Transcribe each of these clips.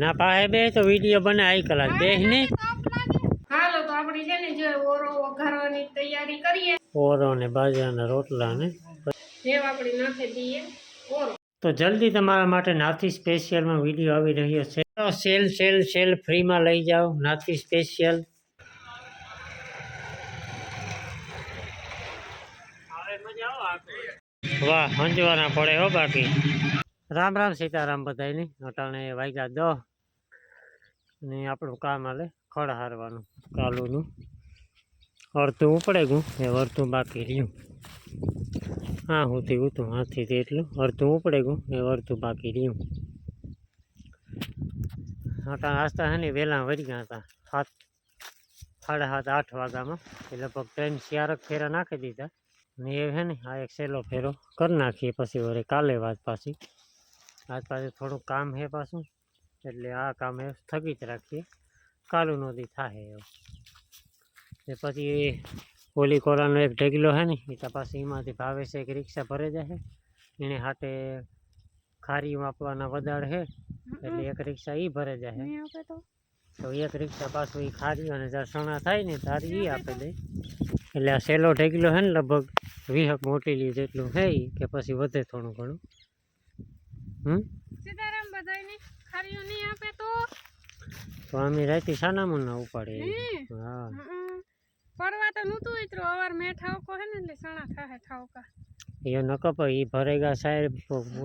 ના પાસે બે તો વીડિયો બને આઈ કલાક. બે ને હાલો તો આપણે છે ને જો ઓરો વઘારવાની તૈયારી કરીએ. ઓરો ને બાજરાના રોટલા ને. જેવ આપણે નાખી દઈએ ઓરો. તો જલ્દી તમારા માટે નાથી સ્પેશિયલમાં વીડિયો આવી રહ્યો છે. તો સેલ સેલ સેલ ફ્રીમાં લઈ જાઓ. નાથી સ્પેશિયલ વાહ હંજવાના પડે હો બાકી. રામ રામ સીતારામ બધાની અટાણે વાગ્યા દો ને આપણું કામ હાલે ખડ હારવાનું, કાલુનું. અડધું ઉપડે ગયું એ અડધું બાકી રહ્યું. હા હુંથી ઉતું હાથી એટલું. અડધું ઉપડે ગયું એ અડધું બાકી રહ્યું. અટાણ આસ્તા હે ને વહેલા વળી ગયા હતા સાત સાડા સાત આઠ વાગ્યામાં. એ લગભગ ત્રણ ચારક ફેરા નાખી દીધા. ને એ હે ને આ એક સહેલો ફેરો કરી નાખીએ, પછી વરે કાલે વાત પાછી. આજ પાછું થોડુંક કામ છે પાછું એટલે આ કામ એ સ્થગિત રાખીએ. કાલુ નદી થાય એવું એ પછી ઓલી કોરાનો એક ઢગલો છે ને એ તપાસ એમાંથી ભાવે છે એક રિક્ષા ભરે જાય એને હાટે ખારી માપવાના વદાડ છે એટલે એક રિક્ષા એ ભરે જાય તો. એક રિક્ષા પાછું એ ખારી અને જ્યારે સણા થાય ને તારી એ આપે દે. એટલે આ સેલો ઢગલો છે ને લગભગ વીહક મોટીલી જેટલું છે કે પછી વધે થોડું ઘણું. હમ? સીતારામ બધાયને ખારીઓ નહીં આપે તો? સ્વામી રાતે સાનામાં ના ઉપાડે. હા? પડવા તો નહોતું ઉતરો અવાર મેં ઠાવકો હે ને એટલે સણા થાય ઠાવકા. એ ન કપ એ ભરેગા સાહેબ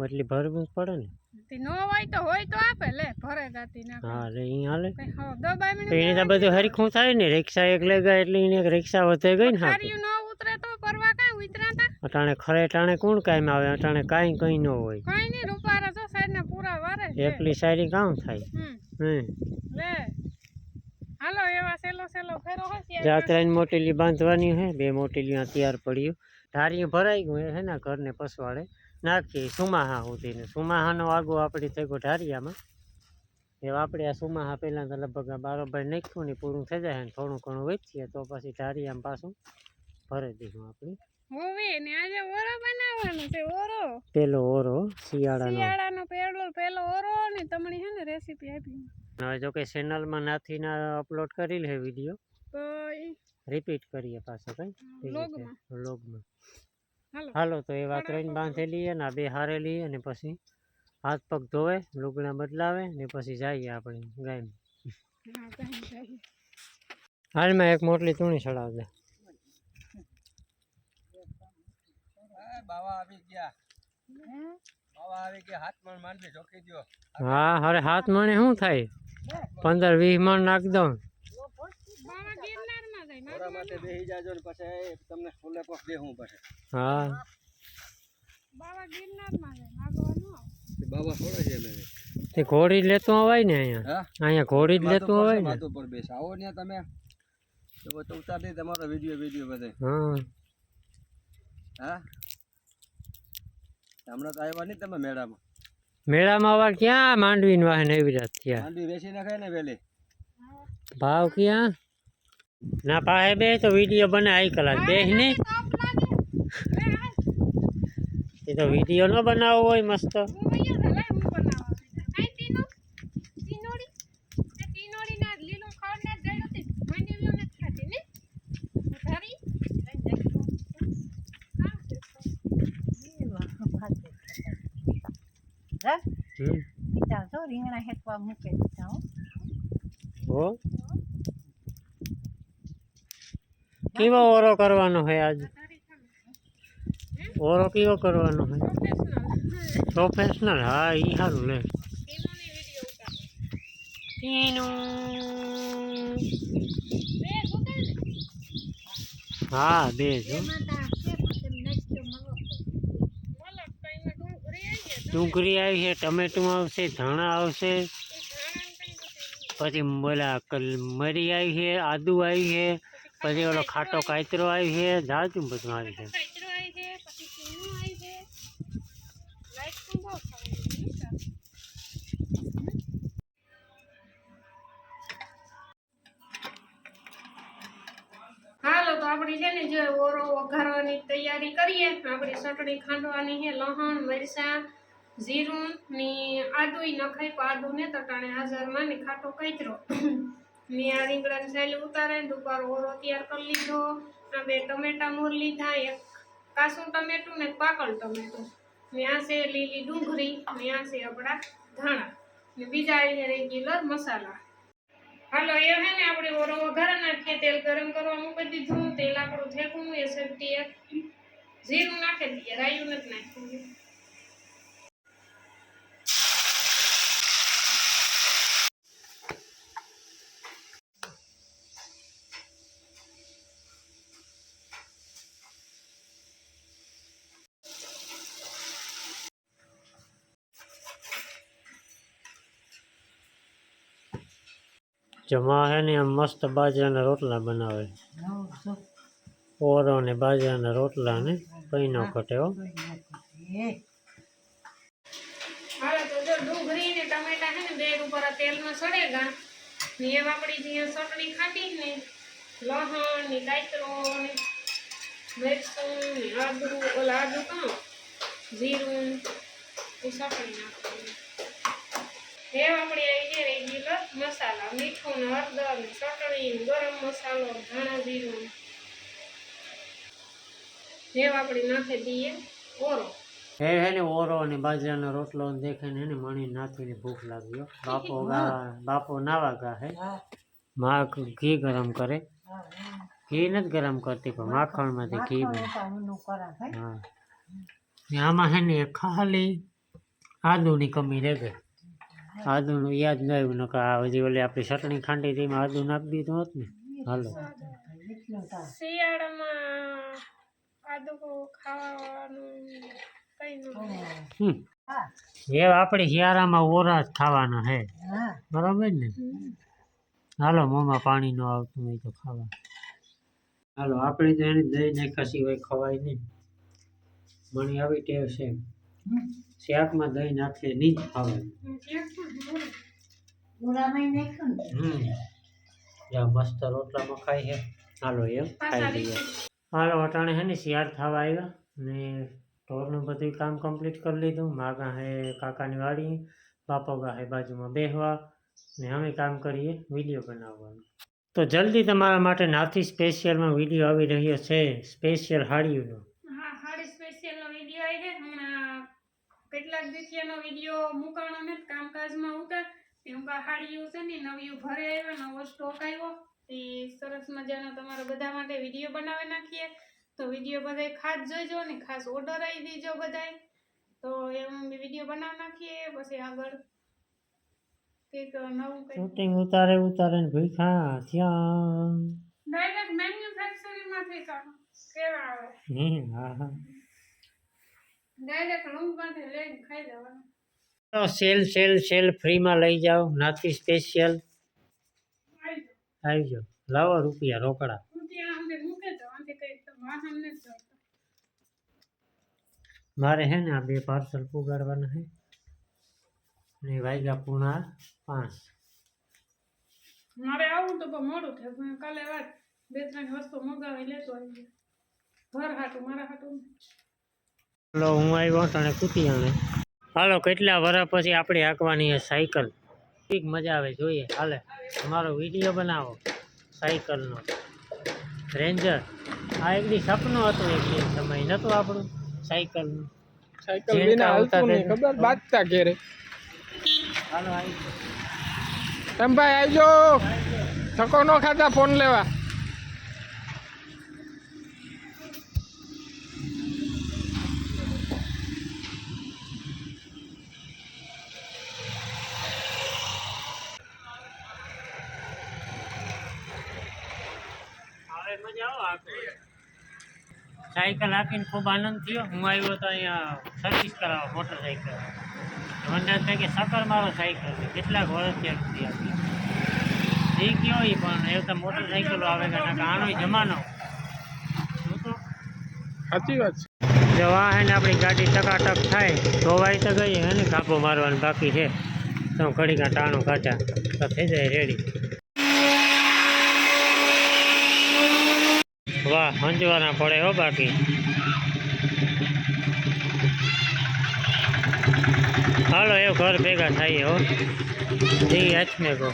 એટલી ભરવું પડે ને. તે નો હોય તો હોય તો આપે લે ભરેગા તી ના હા લે ઈ હાલે. હો દબાઈ મિનિટ એને તો બધું હરીખું થાય ને રિક્ષા એક લે ગયા એટલે એને રિક્ષા વધે ગઈ ને હા ન ઉતરે તો પરવા કાઈ ઉતરા તા અટાણે ખરે ટાણે કોણ કાંઈ આવે? અટાણે કાંઈ કંઈ ન હોય. કઈ નહીં રૂપારા તો સાઈડના પૂરા વારે છે એકલી સારી કામ થાય. જાત્રાની મોટેલી બાંધવાની હે બે મોટેલી તૈયાર પડ્યું. ધારી ભરાઈ ગયું હે ને ઘરને પસવાડે. નાખીએ સુમાહા સુધીને સુમાહાનો આગો આપણી થયો ઢારિયામાં એવા આપણે આ સુમાહા પહેલાં તો લગભગ બારોબાર નાખ્યું ને પૂરું થઈ જાય ને થોડું ઘણું વેચીએ તો પછી ઢારિયામાં પાછું ભરી દઈશું આપણે. હોવી ને આજે ઓરો બનાવવાનો છે ઓરો. પેલો ઓરો શિયાળાનો. શિયાળાનો પેલો પેલો ઓરો ને તમને હે ને રેસીપી આપી. હવે જો કે ચેનલમાં નાથીના અપલોડ કરી લે વીડિયો તો રિપીટ કરીએ પાછો કઈ? લોગમાં. લોગમાં હાલો. તો એ વાત રહીને બાંધેલી અને બે હારેલી અને પછી હાથ પગ ધોવે લુગડા બદલાવે ને પછી જઈએ આપણે ગાયમાં. હાલમાં એક મોટલી ચૂણી ચડાવ બાવા આવી ગયા. બાવા આવી ગયા હાથ મણ માંડવી ઢોકી દો હા હવે હાથ મણે શું થાય? પંદર વીસ મણ નાખ દો માટે બેસી જાજો ને પછી તમને ફૂલે પગ દેવું પડે. હા. બાવા ગિરનારમાં જાય માગવાનું બાવા થોડા છે તે ઘોડી જ લેતું અવાય ને અહીંયા? અહીંયા ઘોડી જ લેતો અવાય ને? માથું પર બેસ આવો ને તમે. તો તો ઉતાર દે તમારો વીડિયો વીડિયો બધે. હા. હા? હમણાં તો આવ્યા નહીં તમે મેળામાં? મેળામાં વાર ક્યાં માંડવીને વાહન એવી રાત થયા? માંડવી બેસી નાખાય ને પેલી ભાવ ક્યાં? ના પાસે બે તો વીડિયો બને આવી કલાક. બે ને એ તો વીડિયો ન બનાવવો હોય મસ્ત હું વયો છે લાય હું બનાવવા આઈ તીનો તીનોડી એ તીનોડી ના લીલો ખાવ ને ગયો તે મંડીવ્યો ને ખાતી ને ઉધારી લઈ જાય તો કામ છે હમ બીજા જો રીંગણા હેકવા મૂકે દીધા હો? કેવો ઓરો કરવાનો હોય આજ? ઓરો કેવો કરવાનો હોય પ્રોફેશનલ હા ઈ સારું લે. હા બે જો માતા કે પછી નાખ્યો મલો મલક તો એમાં ડુંગળી આવી છે ડુંગળી આવી છે ટમેટું આવશે, ધાણા આવશે. પછી બોલા, કલ- મરી આવી છે, આદુ આવી છે, પછી ઓલો ખાટો કાતરો આવી છે જાજુ બધું આવી છે? કાચરો આવી છે, પછી તીનું આવી છે. લાઈટ પણ બહુ સારી છે હાલો, તો આપણે છે ને, જો ઓરો વઘારવાની તૈયારી કરીએ. આપણી ચટણી ખાંડવાની છે લસણ મરચાં જીરું ની આદુય નખાય આદુ ને તટાણે હાજરમાં ને ખાટો કૈતરો ને આ રીંગણાની સાલી ઉતારે ને ઉપર ઓરો તૈયાર કરી લીધો આ બે ટમેટા મોર લીધા, એક કાસું ટમેટું ને પાકળ ટમેટું. ને છે લીલી ડુંગળી ને છે આપણા ધાણા. ને બીજા અહીંયા રેગ્યુલર મસાલા. હાલો, એ હે ને આપણે ઓરો વઘારા નાખીએ, તેલ ગરમ કરવા મૂકી દીધું. તેલ આપણું થેકું એ સેફટી એક. જીરું નાખી દઈએ રાયું નથી નાખ્યું. જમા હે ને આમ મસ્ત બાજરાના રોટલા બનાવે. ઓરો ને બાજરાના રોટલા ને કઈ ન ઘટે હો. હાલો તો જો ડુંગળી ને ટમેટા હે ને બે ઉપર આ તેલમાં સડેગા. ને એમ આપણી જે ચટણી ખાટી ને લસણ ને કાતરો ને મરચું ને આદુ, ઓલા આદુ કાં જીરું એ ચટણી નાખવાની. એ આપણે આવી રેગ્યુલર મસાલા મીઠું ને હળદર ને ચટણી ગરમ મસાલો ધાણા જીરું જે આપણે નાખી દઈએ ઓરો. હે હે ને ઓરો અને બાજરાનો રોટલો દેખાય ને એને મણી નાથીને ભૂખ લાગી બાપો ગા બાપો નાવા ગા હે. માં ઘી ગરમ કરે. ઘી નથી ગરમ કરતી પણ માખણમાંથી ઘી હા? આમાં હે ને ખાલી આદુની કમી રહે ગઈ આદુનું યાદ ન આવ્યું નકર આ હજી ઓલી આપણી ચટણી ખાંડી હતી એમાં આદુ નાખી દીધું હોત ને. હાલો. શિયાળામાં આદુ ખાવાનું હમ. એ આપણે શિયાળામાં ઓરા જ ખાવાના હે. બરાબર ને? હાલો મોંમાં પાણી ન આવતું હોય તો ખાવા હાલો આપણે તો એને દહીં નાખ્યા સિવાય ખવાય નહીં. મને આવી ટેવ છે. શાકમાં દહીં નાખીએ નહીં જ ખાવાય હમ. જા મસ્ત રોટલામાં ખાઈ છે હાલો એમ ખાઈ લઈએ. હાલો અટાણે હે ને શિયાળ થવા આવ્યા ને ઢોરનું બધું કામ કમ્પ્લીટ કરી લીધું. માગા હે કાકાની વાડી બાપોગા હે બાજુમાં બેહવા ને અમે કામ કરીએ વીડિયો બનાવવાનું. તો જલ્દી તમારા માટે નાથી સ્પેશિયલમાં વીડિયો આવી રહ્યો છે સ્પેશિયલ હાડીઓનો હા હાડી સ્પેશિયલનો વીડિયો આવી છે હમણાં કેટલાક દિવસનો વીડિયો મૂકાણો ને કામકાજમાં ઉતાર. એમ કા છે ને નવી ભરે આવ્યો નવો સ્ટોક આવ્યો. એ સરસ મજાનો તમારા બધા માટે વીડિયો બનાવી નાખીએ. તો વીડિયો બધાય ખાસ જોઈજો ને ખાસ ઓર્ડર આવી દેજો બધાય. તો એમ વીડિયો બનાવી નાખીએ પછી આગળ શૂટિંગ ઉતારે ઉતારે ને ભૂખા થયા. ડાયરેક્ટ મેન્યુફેક્ચરિંગમાંથી કામ કેવા આવે? હમ હા હા ડાયરેક્ટ રૂમમાંથી લઈને ખાઈ લેવાનું તો સેલ સેલ સેલ ફ્રીમાં લઈ જાઓ. નાથી સ્પેશિયલ આવી જાઓ. આવી જાઓ લાવો રૂપિયા રોકડા. હું ત્યાં સુધી મૂકે તો આથી કંઈક તો વાહન નથી જોઈતું. મારે હે ને આ બે પાર્સલ પુગાડવાના છે ને વાગ્યા પૂણા પાંચ. મારે આવું તો બહુ મોડું થાય પણ કાલે વાત બે ત્રણ વસ્તુ મગાવી લેતો આવી ઘર હાટું મારા હાટું. હાલો હું આવ્યો તને કુતિયાને હાલો કેટલા વર્ષ પછી આપણે હાંકવાની છે સાયકલ? ઠીક મજા આવે જોઈએ. હાલે અમારો વીડિયો બનાવો સાયકલનો. રેન્જર આ એક દી સપનું હતું એક દી સમય નહોતું આપણું સાયકલનું. સાયકલ વિના હાલતું નહીં ખબર? બાજતા ઘેરે. હાલો આવી જાઓ. ભાઈ આવજો. થકો ન ખાતા ફોન લેવા. સાયકલ હાંકીને ખૂબ આનંદ થયો. હું આવ્યો તો અહીંયા સર્વિસ કરાવવા મોટરસાયકલ મને થાય કે સકર મારો સાયકલ છે. કેટલાક વર્ષથી આપી એ કયો એ પણ. એ તો મોટરસાયકલો આવે કે આનો જમાનો? સાચી વાત છે. જો આ હે ને આપણી ગાડી ટકાટક થાય ધોવાઈ તો ગઈ હે ને કાપો મારવાનું બાકી છે. તો ઘડી કાં ટાણું કાચા તો થઈ જાય રેડી વાહ, હંજવાના પડે હો બાકી. હાલો, એ ઘર ભેગા થાય હો. જઈ હાથ ને કહો.